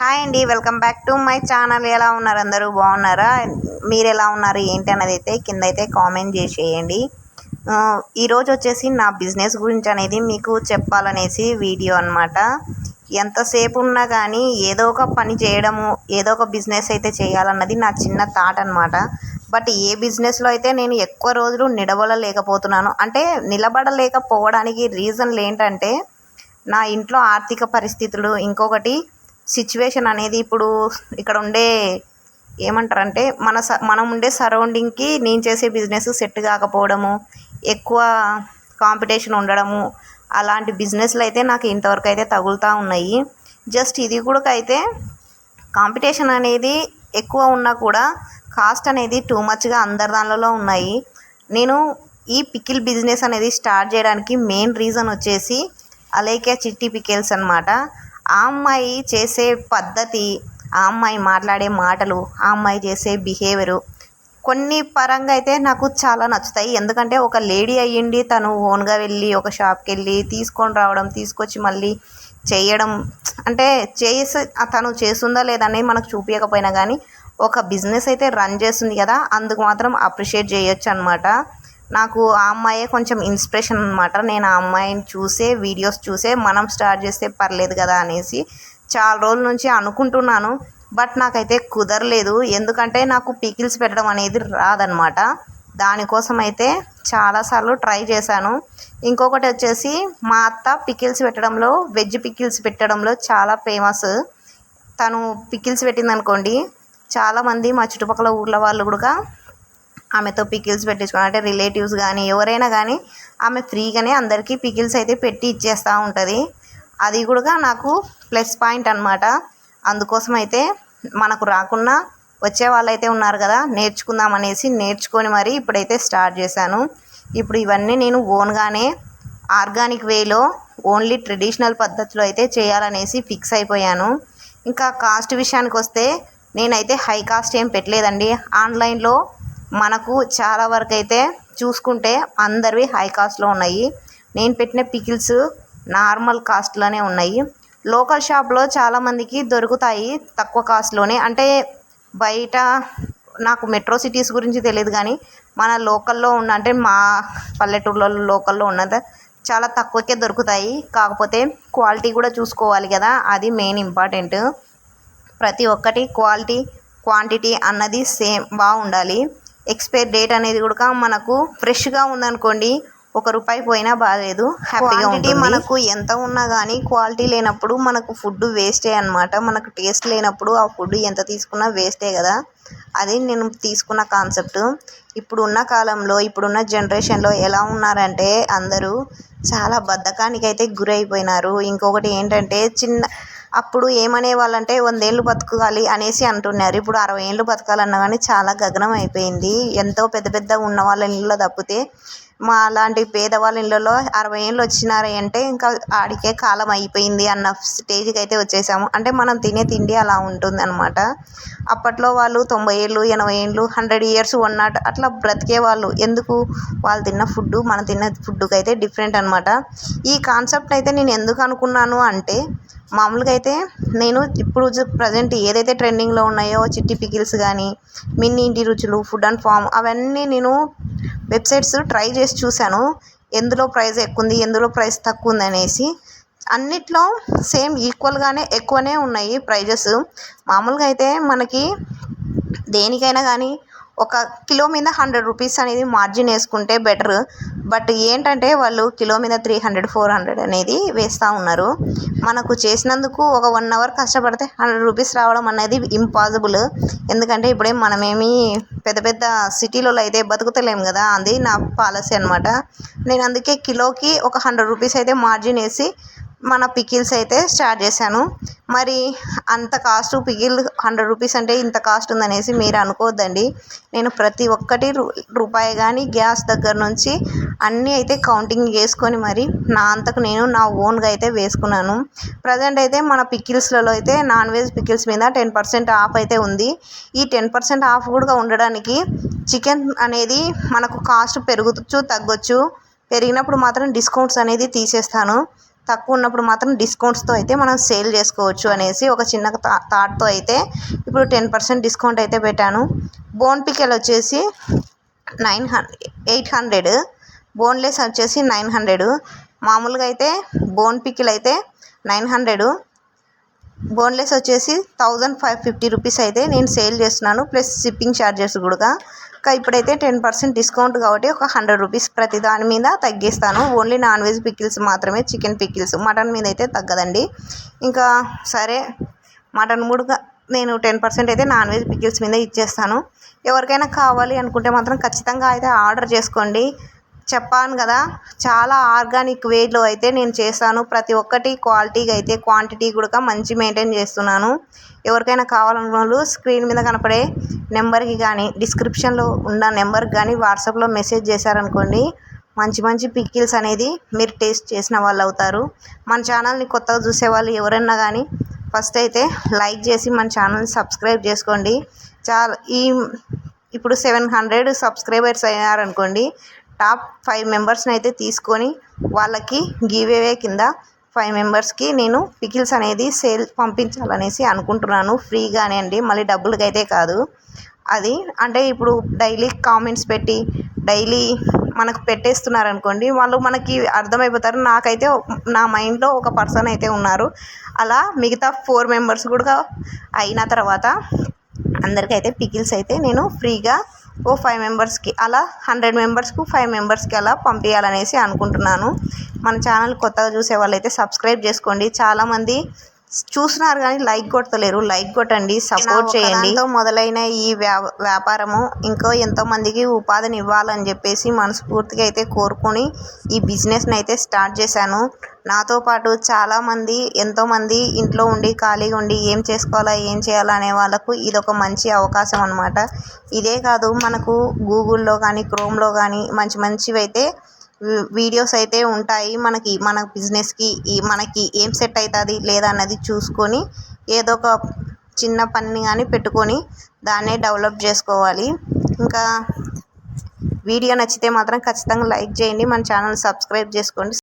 Hi అండి welcome back to my channel. ఎలా ఉన్నారు అందరూ? బాగున్నారా? మీరు ఎలా ఉన్నారు? ఏంటి అన్నది అయితే కింద అయితే కామెంట్ చేసేయండి. ఈరోజు వచ్చేసి నా బిజినెస్ గురించి అనేది మీకు చెప్పాలనేసి వీడియో అనమాట ఎంతసేపు ఉన్నా కానీ ఏదో ఒక పని చేయడము ఏదో ఒక బిజినెస్ అయితే చేయాలన్నది నా చిన్న థాట్ అనమాట బట్ ఏ బిజినెస్లో అయితే నేను ఎక్కువ రోజులు నిలబడలేకపోతున్నాను అంటే నిలబడలేకపోవడానికి రీజన్లు ఏంటంటే నా ఇంట్లో ఆర్థిక పరిస్థితులు ఇంకొకటి సిచ్యువేషన్ అనేది ఇప్పుడు ఇక్కడ ఉండే ఏమంటారంటే మన స మనం ఉండే సరౌండింగ్కి నేను చేసే బిజినెస్ సెట్ కాకపోవడము ఎక్కువ కాంపిటీషన్ ఉండడము అలాంటి బిజినెస్లు అయితే నాకు ఇంతవరకు అయితే తగులుతూ ఉన్నాయి. జస్ట్ ఇది కూడా అయితే కాంపిటీషన్ అనేది ఎక్కువ ఉన్నా కూడా కాస్ట్ అనేది టూ మచ్గా అందరి దానిలో ఉన్నాయి. నేను ఈ పికిల్ బిజినెస్ అనేది స్టార్ట్ చేయడానికి మెయిన్ రీజన్ వచ్చేసి అలైకే చిట్టి పికిల్స్ అనమాట ఆ అమ్మాయి చేసే పద్ధతి ఆ అమ్మాయి మాట్లాడే మాటలు ఆ అమ్మాయి చేసే బిహేవియరు కొన్ని పరంగా అయితే నాకు చాలా నచ్చుతాయి. ఎందుకంటే ఒక లేడీ అయ్యిండి తను ఓన్గా వెళ్ళి ఒక షాప్కి వెళ్ళి తీసుకొని రావడం తీసుకొచ్చి మళ్ళీ చేయడం అంటే చేసి తను చేస్తుందా లేదనేది మనకు చూపించకపోయినా కానీ ఒక బిజినెస్ అయితే రన్ చేస్తుంది కదా అందుకు మాత్రం అప్రిషియేట్ చేయొచ్చు అనమాట నాకు ఆ అమ్మాయే కొంచెం ఇన్స్పిరేషన్ అనమాట నేను ఆ అమ్మాయిని చూసే వీడియోస్ చూసే మనం స్టార్ట్ చేస్తే పర్లేదు కదా అనేసి చాలా రోజుల నుంచి అనుకుంటున్నాను. బట్ నాకైతే కుదరలేదు. ఎందుకంటే నాకు పికిల్స్ పెట్టడం అనేది రాదనమాట దానికోసం అయితే చాలాసార్లు ట్రై చేశాను. ఇంకొకటి వచ్చేసి మా అత్త పికిల్స్ పెట్టడంలో వెజ్ పికిల్స్ పెట్టడంలో చాలా ఫేమస్ తను పికిల్స్ పెట్టిందనుకోండి చాలామంది మా చుట్టుపక్కల ఊర్ల వాళ్ళు కూడా ఆమెతో పికిల్స్ పెట్టించుకోవడం అంటే రిలేటివ్స్ కానీ ఎవరైనా కానీ ఆమె ఫ్రీగానే అందరికీ పికిల్స్ అయితే పెట్టి ఇచ్చేస్తూ ఉంటుంది. అది కూడా నాకు ప్లస్ పాయింట్ అనమాట అందుకోసం అయితే మనకు రాకున్నా వచ్చే వాళ్ళైతే ఉన్నారు కదా నేర్చుకుందాం అనేసి నేర్చుకొని మరి ఇప్పుడైతే స్టార్ట్ చేశాను. ఇప్పుడు ఇవన్నీ నేను ఓన్గానే ఆర్గానిక్ వేలో ఓన్లీ ట్రెడిషనల్ పద్ధతిలో అయితే చేయాలనేసి ఫిక్స్ అయిపోయాను. ఇంకా కాస్ట్ విషయానికి వస్తే నేనైతే హై కాస్ట్ ఏం పెట్టలేదండి. ఆన్లైన్లో మనకు చాలా వరకు అయితే చూసుకుంటే అందరివి హై కాస్ట్లో ఉన్నాయి. నేను పెట్టిన పికిల్స్ నార్మల్ కాస్ట్లోనే ఉన్నాయి. లోకల్ షాప్లో చాలామందికి దొరుకుతాయి తక్కువ కాస్ట్లోనే అంటే బయట నాకు మెట్రో సిటీస్ గురించి తెలియదు కానీ మన లోకల్లో ఉన్న అంటే మా పల్లెటూర్లలో లోకల్లో ఉన్నది చాలా తక్కువకే దొరుకుతాయి. కాకపోతే క్వాలిటీ కూడా చూసుకోవాలి కదా అది మెయిన్ ఇంపార్టెంట్ ప్రతి ఒక్కటి క్వాలిటీ క్వాంటిటీ అన్నది సేమ్ బాగుండాలి. ఎక్స్పైర్ డేట్ అనేది కూడా మనకు ఫ్రెష్గా ఉందనుకోండి ఒక రూపాయి పోయినా బాగాలేదు. ఉంటుంది. మనకు ఎంత ఉన్నా కానీ క్వాలిటీ లేనప్పుడు మనకు ఫుడ్ వేస్టే అనమాట మనకు టేస్ట్ లేనప్పుడు ఆ ఫుడ్ ఎంత తీసుకున్నా వేస్టే కదా. అది నేను తీసుకున్న కాన్సెప్ట్ ఇప్పుడు ఉన్న కాలంలో ఇప్పుడున్న జనరేషన్లో ఎలా ఉన్నారంటే అందరూ చాలా బద్ధకానికి అయితే గురైపోయినారు. ఇంకొకటి ఏంటంటే చిన్న అప్పుడు ఏమనే వాళ్ళంటే వందేళ్ళు బతకాలి అనేసి అంటున్నారు. ఇప్పుడు అరవై ఏళ్ళు బతకాలన్నా కానీ చాలా గగనం అయిపోయింది. ఎంతో పెద్ద పెద్ద ఉన్న వాళ్ళ ఇళ్ళలో తప్పితే మా అలాంటి పేదవాళ్ళ ఇళ్ళలో అరవై ఏళ్ళు వచ్చినారు అంటే ఇంకా ఆడికే కాలం అయిపోయింది అన్న స్టేజ్కి అయితే వచ్చేసాము. అంటే మనం తినే తిండి అలా ఉంటుంది అనమాట అప్పట్లో వాళ్ళు తొంభై ఏళ్ళు ఎనభై ఏళ్ళు హండ్రెడ్ ఇయర్స్ వన్ అట్లా బ్రతికే వాళ్ళు. ఎందుకు? వాళ్ళు తిన్న ఫుడ్ మనం తిన్న ఫుడ్కి అయితే డిఫరెంట్ అనమాట ఈ కాన్సెప్ట్ అయితే నేను ఎందుకు అనుకున్నాను అంటే మామూలుగా అయితే నేను ఇప్పుడు ప్రజెంట్ ఏదైతే ట్రెండింగ్లో ఉన్నాయో చిట్టి పికిల్స్ కానీ మిన్ని ఇంటి రుచులు ఫుడ్ అండ్ ఫామ్ అవన్నీ నేను వెబ్సైట్స్ ట్రై చేసి చూశాను. ఎందులో ప్రైస్ ఎక్కువ ఉంది ఎందులో ప్రైస్ తక్కువ ఉంది అనేసి. అన్నిట్లో సేమ్ ఈక్వల్గానే ఎక్కువనే ఉన్నాయి ప్రైజెస్ మామూలుగా అయితే మనకి దేనికైనా కానీ ఒక కిలో మీద హండ్రెడ్ రూపీస్ అనేది మార్జిన్ వేసుకుంటే బెటర్ బట్ ఏంటంటే వాళ్ళు కిలో మీద త్రీ హండ్రెడ్ ఫోర్ హండ్రెడ్ అనేది వేస్తూ ఉన్నారు. మనకు చేసినందుకు ఒక వన్ అవర్ కష్టపడితే హండ్రెడ్ రూపీస్ రావడం అనేది ఇంపాసిబుల్ ఎందుకంటే ఇప్పుడే మనమేమి పెద్ద పెద్ద సిటీలలో అయితే బతుకుతలేము కదా అది నా పాలసీ అనమాట నేను అందుకే కిలోకి ఒక హండ్రెడ్ రూపీస్ అయితే మార్జిన్ వేసి మన పికిల్స్ అయితే స్టార్ట్ చేశాను. మరి అంత కాస్ట్ పికిల్ హండ్రెడ్ రూపీస్ అంటే ఇంత కాస్ట్ ఉందనేసి మీరు అనుకోవద్దండి. నేను ప్రతి ఒక్కటి రూ రూపాయి కానీ గ్యాస్ దగ్గర నుంచి అన్నీ అయితే కౌంటింగ్ చేసుకొని మరి నా అంతకు నేను నా ఓన్గా అయితే వేసుకున్నాను. ప్రజెంట్ అయితే మన పికిల్స్లలో అయితే నాన్ వెజ్ పికిల్స్ మీద టెన్ పర్సెంట్ ఆఫ్ అయితే ఉంది. ఈ టెన్ పర్సెంట్ ఆఫ్ కూడా ఉండడానికి చికెన్ అనేది మనకు కాస్ట్ పెరుగుతూ తగ్గొచ్చు. పెరిగినప్పుడు మాత్రం డిస్కౌంట్స్ అనేది తీసేస్తాను. తక్కువ ఉన్నప్పుడు మాత్రం డిస్కౌంట్స్తో అయితే మనం సేల్ చేసుకోవచ్చు అనేసి ఒక చిన్న థా థాట్తో అయితే ఇప్పుడు టెన్ పర్సెంట్ డిస్కౌంట్ అయితే పెట్టాను. బోన్ పికెల్ వచ్చేసి nine hundred eight hundred. Boneless వచ్చేసి నైన్ హండ్రెడ్. మామూలుగా అయితే బోన్ పికిల్ అయితే నైన్ హండ్రెడ్. బోన్లెస్ వచ్చేసి థౌజండ్ ఫైవ్ ఫిఫ్టీ రూపీస్ అయితే నేను సేల్ చేస్తున్నాను ప్లస్ షిప్పింగ్ ఛార్జెస్ కూడా. ఇప్పుడైతే టెన్ పర్సెంట్ డిస్కౌంట్ కాబట్టి ఒక హండ్రెడ్ రూపీస్ ప్రతి దాని మీద తగ్గిస్తాను. ఓన్లీ నాన్ వెజ్ పికిల్స్ మాత్రమే చికెన్ పికిల్స్ మటన్ మీద అయితే తగ్గదండి. ఇంకా సరే మటన్ కూడా నేను టెన్ పర్సెంట్ అయితే నాన్ వెజ్ పికిల్స్ మీద ఇచ్చేస్తాను. ఎవరికైనా కావాలి అనుకుంటే మాత్రం ఖచ్చితంగా అయితే ఆర్డర్ చేసుకోండి. చెప్పాను కదా చాలా ఆర్గానిక్ వేలో అయితే నేను చేస్తాను. ప్రతి ఒక్కటి క్వాలిటీగా అయితే క్వాంటిటీ కూడా మంచి మెయింటైన్ చేస్తున్నాను. ఎవరికైనా కావాలనుకున్న వాళ్ళు స్క్రీన్ మీద కనపడే నెంబర్కి కానీ డిస్క్రిప్షన్లో ఉన్న నెంబర్కి కానీ వాట్సాప్లో మెసేజ్ చేశారనుకోండి మంచి మంచి పికిల్స్ అనేది మీరు టేస్ట్ చేసిన వాళ్ళు అవుతారు. మన ఛానల్ని కొత్తగా చూసే వాళ్ళు ఎవరైనా కానీ ఫస్ట్ అయితే లైక్ చేసి మన ఛానల్ని సబ్స్క్రైబ్ చేసుకోండి. చాలా ఈ ఇప్పుడు సెవెన్ హండ్రెడ్ సబ్స్క్రైబర్స్ అయ్యారనుకోండి టాప్ ఫైవ్ మెంబర్స్ని అయితే తీసుకొని వాళ్ళకి గివ్ అవే కింద ఫైవ్ మెంబర్స్కి నేను పికిల్స్ అనేది సేల్ పంపించాలనేసి అనుకుంటున్నాను. ఫ్రీగానే అండి. మళ్ళీ డబ్బులకి అయితే కాదు. అది అంటే ఇప్పుడు డైలీ కామెంట్స్ పెట్టి డైలీ మనకు పెట్టేస్తున్నారు అనుకోండి వాళ్ళు మనకి అర్థమైపోతారు. నాకైతే నా మైండ్లో ఒక పర్సన్ అయితే ఉన్నారు. అలా మిగతా ఫోర్ మెంబర్స్ కూడా అయిన తర్వాత అందరికైతే పికిల్స్ అయితే నేను ఫ్రీగా ఓ ఫైవ్ మెంబర్స్కి అలా హండ్రెడ్ మెంబర్స్కు ఫైవ్ మెంబర్స్కి అలా పంపించాలనేసి అనుకుంటున్నాను. మన ఛానల్ కొత్తగా చూసే వాళ్ళైతే సబ్స్క్రైబ్ చేసుకోండి. చాలామంది చూస్తున్నారు కానీ లైక్ కొట్టలేరు లైక్ కొట్టండి సపోర్ట్ చేయండి. మొదలైన ఈ వ్యా వ్యాపారము ఇంకో ఎంతో మందికి ఉపాధిని ఇవ్వాలని చెప్పేసి మనస్ఫూర్తిగా అయితే కోరుకొని ఈ బిజినెస్ని అయితే స్టార్ట్ చేశాను. నాతో పాటు చాలామంది ఎంతోమంది ఇంట్లో ఉండి ఖాళీగా ఉండి ఏం చేసుకోవాలా ఏం చేయాలా అనే వాళ్ళకు ఇది ఒక మంచి అవకాశం అనమాట ఇదే కాదు మనకు గూగుల్లో కానీ క్రోమ్లో కానీ మంచి మంచివి అయితే వీడియోస్ అయితే ఉంటాయి. మనకి మన బిజినెస్కి ఈ మనకి ఏం సెట్ అవుతుంది లేదా అన్నది చూసుకొని ఏదో ఒక చిన్న పని కానీ పెట్టుకొని దాన్నే డెవలప్ చేసుకోవాలి. ఇంకా వీడియో నచ్చితే మాత్రం ఖచ్చితంగా లైక్ చేయండి. మన ఛానల్ సబ్స్క్రైబ్ చేసుకోండి.